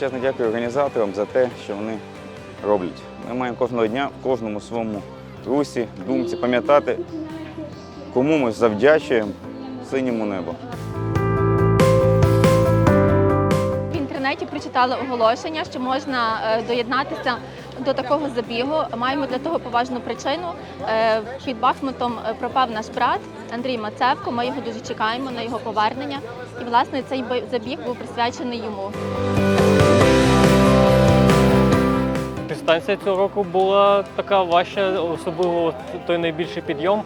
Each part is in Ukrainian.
величезне дякую організаторам за те, що вони роблять. Ми маємо кожного дня в кожному своєму русі, думці пам'ятати, кому ми завдячуємо синьому небу. В інтернеті прочитали оголошення, що можна е, доєднатися до такого забігу. Маємо для того поважну причину. Е, Під Бахмутом е, пропав наш брат Андрій Мацевко. Ми його дуже чекаємо на його повернення. І власне цей забіг був присвячений йому. Дистанція цього року була така важча, особливо той найбільший підйом.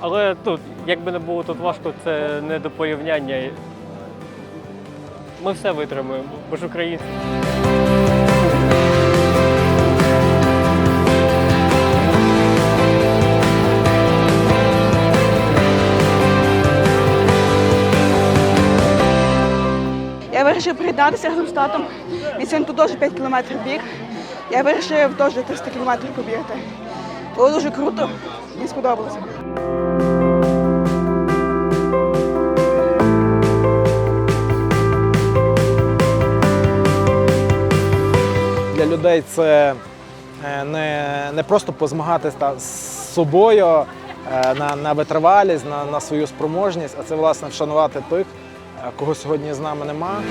Але тут, як би не було тут важко, це не до порівняння. Ми все витримаємо, бо ж українці. Вирішив приєднатися разом з татом. Він сьогодні тут теж 5 кілометрів біг. Я вирішив теж 300 кілометрів побігти. Було дуже круто, мені сподобалося. Для людей це е, не, не просто позмагатися з собою е, на, на витривалість, на, на свою спроможність, а це власне вшанувати тих, кого сьогодні з нами нема.